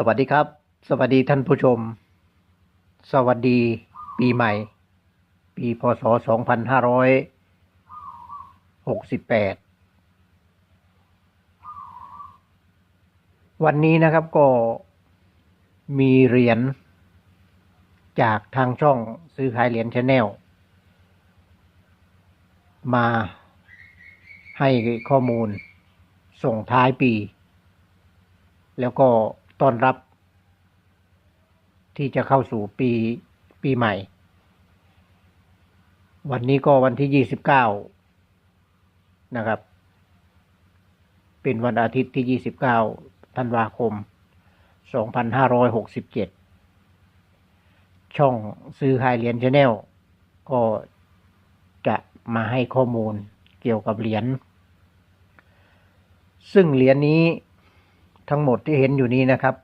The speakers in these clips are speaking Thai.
สวัสดีครับ สวัสดีท่านผู้ชม สวัสดีปีใหม่ ปีพศ 2568 วันนี้นะครับก็มีเหรียญจากทางช่องซื้อขายเหรียญชาแนลมาให้ข้อมูลส่งท้ายปี แล้วก็ ต้อนรับ ที่จะเข้าสู่ปีปีใหม่ วันนี้ก็วันที่ยี่สิบเก้านะครับ เป็นวันอาทิตย์ที่ยี่สิบเก้าธันวาคมสองพันห้าร้อยหกสิบเจ็ดช่องซื้อขายเหรียญชาแนลก็จะมาให้ข้อมูลเกี่ยวกับเหรียญซึ่งเหรียญนี้ ทั้งหมดที่เห็นอยู่นี้นะครับ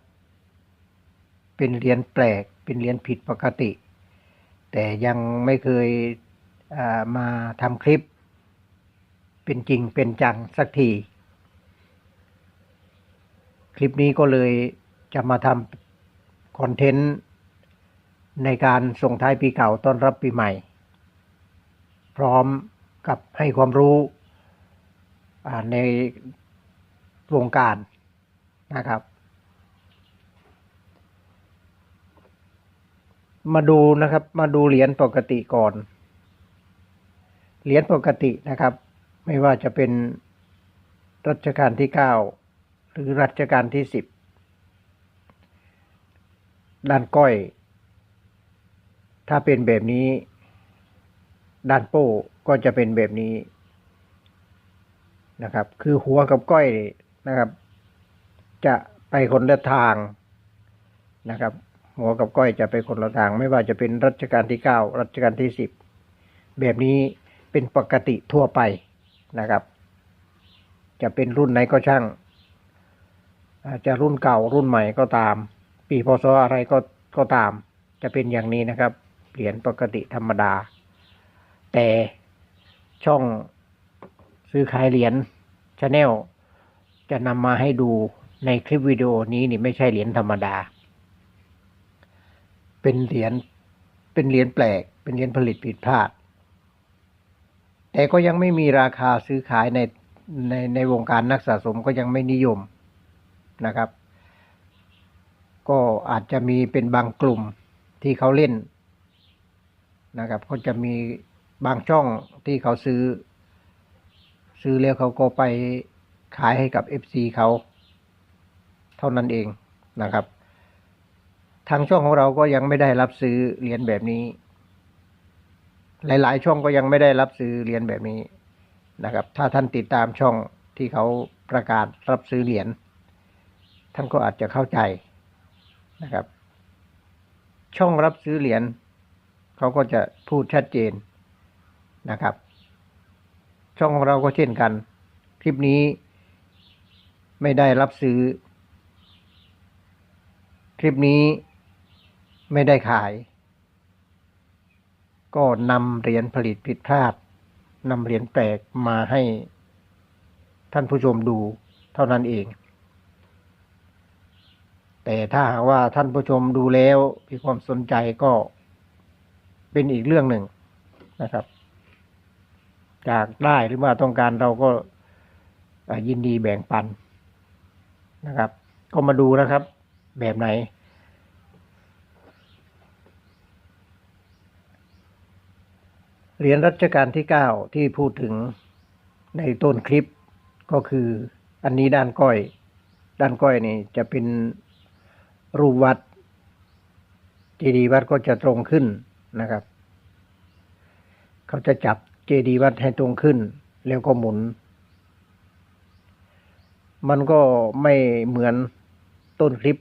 เป็นเหรียญแปลก เป็นเหรียญผิดปกติ แต่ยังไม่เคยามาทำคลิป เป็นจริงเป็นจังสักที คลิปนี้ก็เลยจะมาทำคอนเทนต์ในการส่งท้ายปีเก่าต้อนรับปีใหม่ พร้อมกับให้ความรู้ในวงการ นะครับ มาดูนะครับ มาดูเหรียญปกติก่อน เหรียญปกตินะครับ ไม่ว่าจะเป็นรัชกาลที่เก้าหรือรัชกาลที่สิบด้านก้อย ถ้าเป็นแบบนี้ ด้านโป้ก็จะเป็นแบบนี้นะครับ คือหัวกับก้อยนะครับ จะไปคนละทางนะครับ หัวกับก้อยจะไปคนละทาง ไม่ว่าจะเป็นรัชกาลที่เก้ารัชกาลที่สิบแบบนี้เป็นปกติทั่วไปนะครับ จะเป็นรุ่นไหนก็ช่าง อาจจะรุ่นเก่ารุ่นใหม่ก็ตาม ปีพศอะไรก็ก็ตาม จะเป็นอย่างนี้นะครับ เหรียญปกติธรรมดา แต่ช่องซื้อขายเหรียญชาแนลจะนำมาให้ดู ในคลิปวิดีโอนี้นี่ไม่ใช่เหรียญธรรมดา เป็นเหรียญเป็นเหรียญแปลก เป็นเหรียญผลิตผิดพลาด แต่ก็ยังไม่มีราคาซื้อขายในในในวงการนักสะสมก็ยังไม่นิยมนะครับ ก็อาจจะมีเป็นบางกลุ่มที่เขาเล่นนะครับ ก็จะมีบางช่องที่เขาซื้อ ซื้อแล้วเขาก็ไปขายให้กับ FC เขา เท่านั้นเองนะครับ ทางช่องของเราก็ยังไม่ได้รับซื้อเหรียญแบบนี้ หลาย ๆ ช่องก็ยังไม่ได้รับซื้อเหรียญแบบนี้นะครับ ถ้าท่านติดตามช่องที่เขาประกาศรับซื้อเหรียญท่านก็อาจจะเข้าใจนะครับ ช่องรับซื้อเหรียญเขาก็จะพูดชัดเจนนะครับ ช่องของเราก็เช่นกัน คลิปนี้ไม่ได้รับซื้อ ลิปนี้ไม่ได้ขาย ก็นำเหรียญผลิตผิดพลาดนำเหรียญแปลกมาให้ท่านผู้ชมดูเท่านั้นเอง แต่ถ้าหากว่าท่านผู้ชมดูแล้วมีความสนใจก็เป็นอีกเรื่องหนึ่งนะครับจากได้หรือว่าต้องการเราก็ยินดีแบ่งปันนะครับ ก็มาดูนะครับ แบบไหน เหรียญรัชกาลที่เก้าที่พูดถึงในต้นคลิปก็คืออันนี้ด้านก้อย ด้านก้อยนี่จะเป็นรูปวัดเจดีย์วัดก็จะตรงขึ้นนะครับ เขาจะจับเจดีย์วัดให้ตรงขึ้น แล้วก็หมุน มันก็ไม่เหมือนต้นคลิป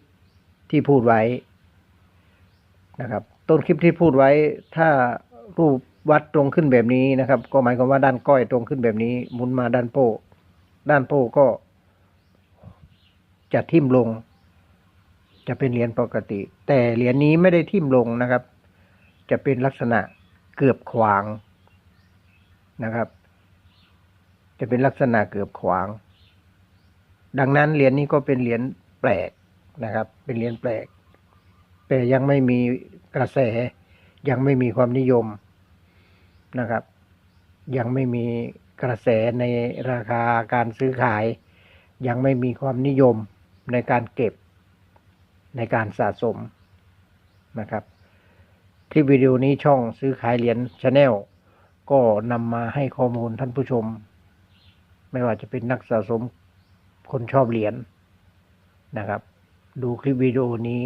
ที่พูดไว้นะครับ ต้นคลิปที่พูดไว้ถ้ารูป วัดตรงขึ้นแบบนี้นะครับ ก็หมายความว่าด้านก้อยตรงขึ้นแบบนี้ หมุนมาด้านโป้ด้านโป้ก็จะทิ่มลง จะเป็นเหรียญปกติ แต่เหรียญนี้ไม่ได้ทิ่มลงนะครับ จะเป็นลักษณะเกือบขวางนะครับ จะเป็นลักษณะเกือบขวาง ดังนั้นเหรียญนี้ก็เป็นเหรียญแปลกนะครับ เป็นเหรียญแปลก แต่ยังไม่มีกระแสยังไม่มีความนิยม นะครับ ยังไม่มีกระแสในราคาการซื้อขาย ยังไม่มีความนิยมในการเก็บในการสะสมนะครับคลิปวิดีโอนี้ช่องซื้อขายเหรียญชาแนลก็นำมาให้ข้อมูลท่านผู้ชม ไม่ว่าจะเป็นนักสะสมคนชอบเหรียญนะครับ ดูคลิปวิดีโอนี้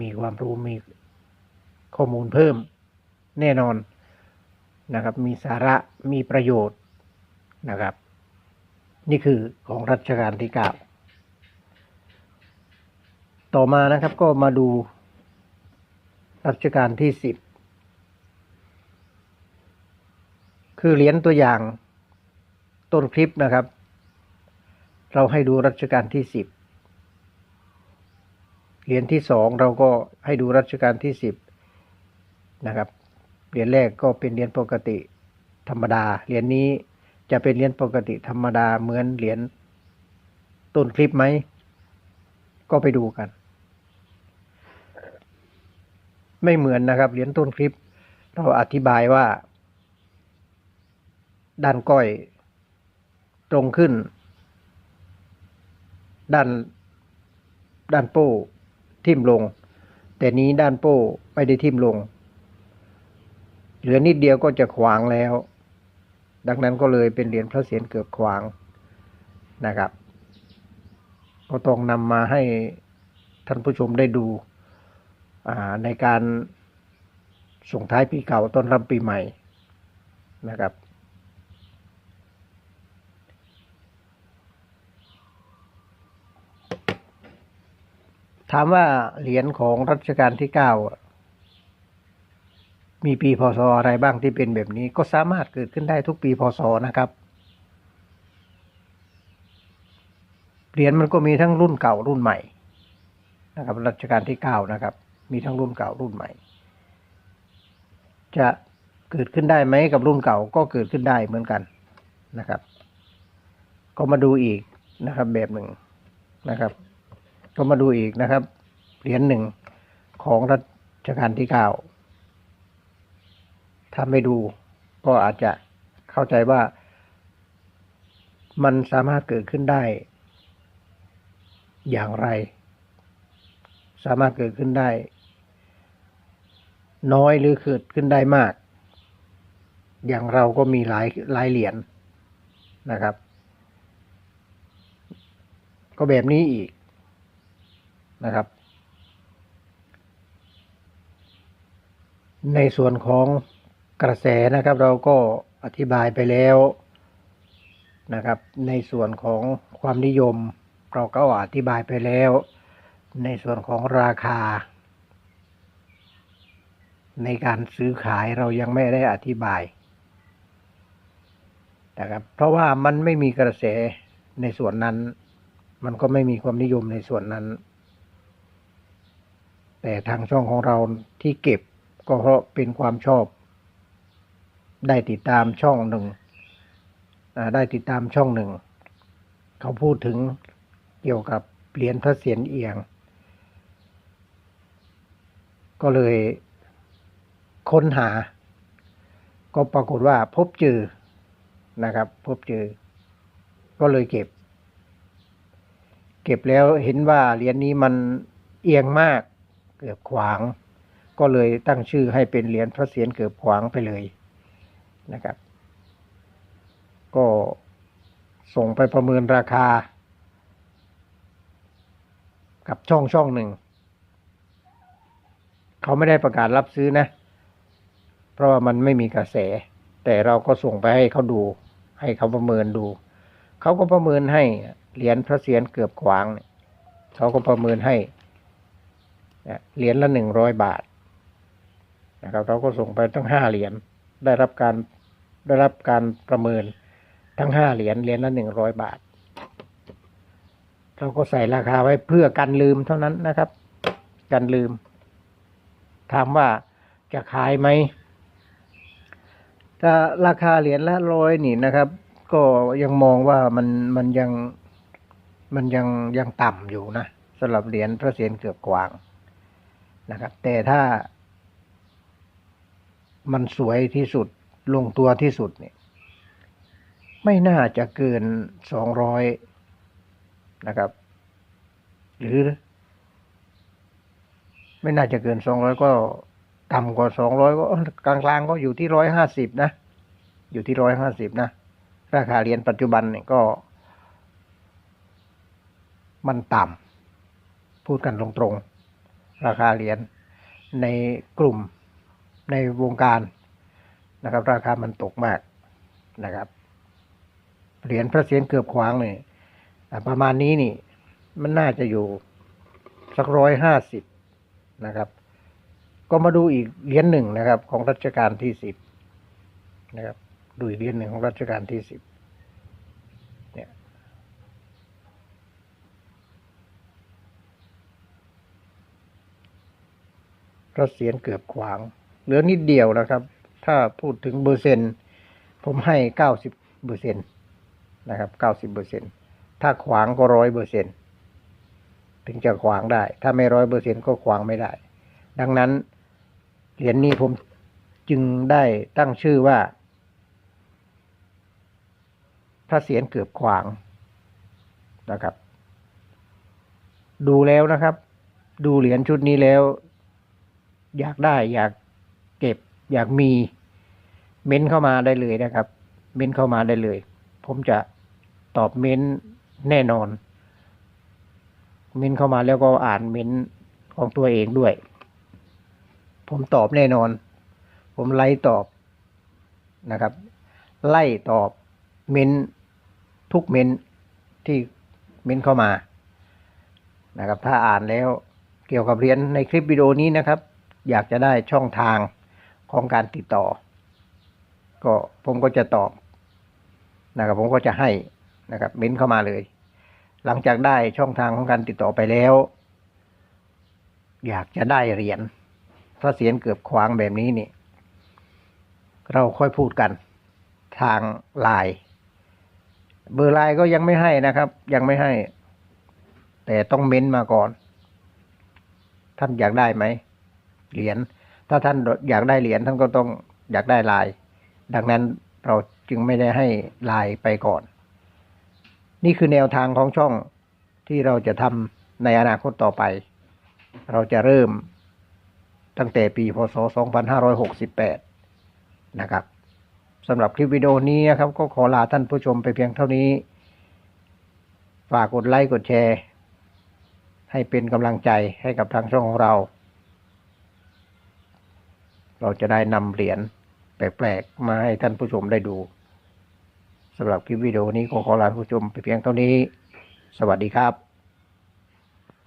มีความรู้มีข้อมูลเพิ่มแน่นอน นะครับมีสาระมีประโยชน์นะครับ นี่คือของรัชกาลที่เก้าต่อมานะครับก็มาดูรัชกาลที่สิบคือเหรียญตัวอย่างต้นคลิปนะครับ เราให้ดูรัชกาลที่สิบเหรียญที่สองเราก็ให้ดูรัชกาลที่สิบนะครับ เหรียญแรกก็เป็นเหรียญปกติธรรมดา เหรียญนี้จะเป็นเหรียญปกติธรรมดาเหมือนเหรียญต้นคลิปไหม ก็ไปดูกัน ไม่เหมือนนะครับ เหรียญต้นคลิป เราอธิบายว่า ด้านก้อย ตรงขึ้น ด้านด้านโป้ทิ่มลง แต่นี้ด้านโป้ไม่ได้ทิ่มลง เหลือนิดเดียวก็จะขวางแล้ว ดังนั้นก็เลยเป็นเหรียญพระเศียรเกือบขวางนะครับ ก็ต้องนำมาให้ท่านผู้ชมได้ดูในการส่งท้ายปีเก่าต้อนรับปีใหม่นะครับ ถามว่าเหรียญของรัชกาลที่เก้า มีปีพศอะไรบ้างที่เป็นแบบนี้ ก็สามารถเกิดขึ้นได้ทุกปีพศนะครับ เหรียญมันก็มีทั้งรุ่นเก่ารุ่นใหม่นะครับรัชกาลที่เก้านะครับ มีทั้งรุ่นเก่ารุ่นใหม่ จะเกิดขึ้นได้ไหมกับรุ่นเก่าก็เกิดขึ้นได้เหมือนกันนะครับ ก็มาดูอีกนะครับ แบบหนึ่งนะครับ ก็มาดูอีกนะครับเหรียญหนึ่งของรัชกาลที่เก้า ถ้าไม่ดูก็อาจจะเข้าใจว่ามันสามารถเกิดขึ้นได้ อย่างไร สามารถเกิดขึ้นได้ น้อยหรือเกิดขึ้นได้มาก อย่างเราก็มีหลายหลายเหรียญนะครับ ก็แบบนี้อีกนะครับ ในส่วนของ กระแสนะครับเราก็อธิบายไปแล้วนะครับ ในส่วนของความนิยม เราก็อธิบายไปแล้ว ในส่วนของราคา ในการซื้อขายเรายังไม่ได้อธิบายนะครับเพราะว่ามันไม่มีกระแสในส่วนนั้น มันก็ไม่มีความนิยมในส่วนนั้น แต่ทางช่องของเราที่เก็บก็เพราะเป็นความชอบ ได้ติดตามช่องหนึ่งได้ติดตามช่องหนึ่ง เขาพูดถึงเกี่ยวกับเหรียญพระเศียรเอียง ก็เลยค้นหา ก็ปรากฏว่าพบเจอนะครับ พบเจอ ก็เลยเก็บ เก็บแล้วเห็นว่าเหรียญนี้มันเอียงมากเกือบขวาง ก็เลยตั้งชื่อให้เป็นเหรียญพระเศียรเกือบขวางไปเลย นะครับ ก็ส่งไปประเมินราคา กับช่องช่องหนึ่ง เขาไม่ได้ประกาศรับซื้อนะ เพราะว่ามันไม่มีกระแส แต่เราก็ส่งไปให้เขาดู ให้เขาประเมินดู เขาก็ประเมินให้เหรียญพระเศียรเกือบขวางเนี่ยเขาก็ประเมินให้เหรียญละหนึ่งร้อยบาทนะครับเราก็ส่งไปทั้งห้าเหรียญได้รับการ ได้รับการประเมินทั้งห้าเหรียญเหรียญละหนึ่งร้อยบาท เราก็ใส่ราคาไว้เพื่อกันลืมเท่านั้นนะครับ กันลืม ถามว่าจะขายไหมถ้าราคาเหรียญละร้อยนี่นะครับ ก็ยังมองว่ามันมันยังมันยังยังต่ำอยู่นะสำหรับเหรียญพระเศียรเกือบกวางนะครับ แต่ถ้ามันสวยที่สุด ลงตัวที่สุดเนี่ยไม่น่าจะเกินสองร้อยนะครับ หรือ ไม่น่าจะเกินสองร้อยก็ต่ำกว่าสองร้อยก็กลางๆก็อยู่ที่ร้อยห้าสิบนะ อยู่ที่ร้อยห้าสิบนะ ราคาเหรียญปัจจุบันเนี่ยก็ มันต่ำพูดกันตรงๆ ราคาเหรียญในกลุ่มในวงการ นะครับ ราคามันตกมากนะครับ เหรียญพระเศียรเกือบขวางเนี่ยประมาณนี้นี่ มันน่าจะอยู่สักร้อยห้าสิบนะครับ ก็มาดูอีกเหรียญหนึ่งนะครับ ของรัชกาลที่สิบนะครับ ดูอีกเหรียญหนึ่งของรัชกาลที่สิบเนี่ยพระเศียรเกือบขวาง เหลือนิดเดียวนะครับ ถ้าพูดถึงเปอร์เซ็นต์ผมให้เก้าสิบเปอร์เซ็นต์นะครับเก้าสิบเปอร์เซ็นต์ถ้าขวางก็ร้อยเปอร์เซ็นต์ถึงจะขวางได้ ถ้าไม่ร้อยเปอร์เซ็นต์ก็ขวางไม่ได้ ดังนั้นเหรียญนี้ผมจึงได้ตั้งชื่อว่า พระเศียรเกือบขวางนะครับ ดูแล้วนะครับ ดูเหรียญชุดนี้แล้ว อยากได้อยากเก็บ อยากมี เม้นเข้ามาได้เลยนะครับ เม้นเข้ามาได้เลย ผมจะตอบเม้นแน่นอน เม้นเข้ามาแล้วก็อ่านเม้นของตัวเองด้วย ผมตอบแน่นอน ผมไล่ตอบนะครับ ไล่ตอบเม้นทุกเม้นที่เม้นเข้ามานะครับ ถ้าอ่านแล้วเกี่ยวกับเรียนในคลิปวิดีโอนี้นะครับ อยากจะได้ช่องทางของการติดต่อ ก็ผมก็จะตอบนะครับผมก็จะให้นะครับเม้นเข้ามาเลย หลังจากได้ช่องทางของการติดต่อไปแล้ว อยากจะได้เหรียญพระเศียรเกือบขวางแบบนี้นี่ เราค่อยพูดกัน ทางไลน์เบอร์ไลน์ก็ยังไม่ให้นะครับ ยังไม่ให้ แต่ต้องเม้นมาก่อน ท่านอยากได้ไหมเหรียญถ้าท่านอยากได้เหรียญท่านก็ต้องอยากได้ลาย ดังนั้นเราจึงไม่ได้ให้ลายไปก่อน นี่คือแนวทางของช่องที่เราจะทำในอนาคตต่อไป เราจะเริ่มตั้งแต่ปีพศ 2568 นะครับสำหรับคลิปวิดีโอนี้นะครับ ก็ขอลาท่านผู้ชมไปเพียงเท่านี้ ฝากกดไลค์กดแชร์ ให้เป็นกำลังใจให้กับทางช่องของเรา เราจะได้นำเหรียญ ปลกๆ มาให้ท่านผู้ชมได้ดูสำหรับคลิปวิดีโอนี้ขอขอลาผู้ชมไปเพียงเท่านี้ สวัสดีครับ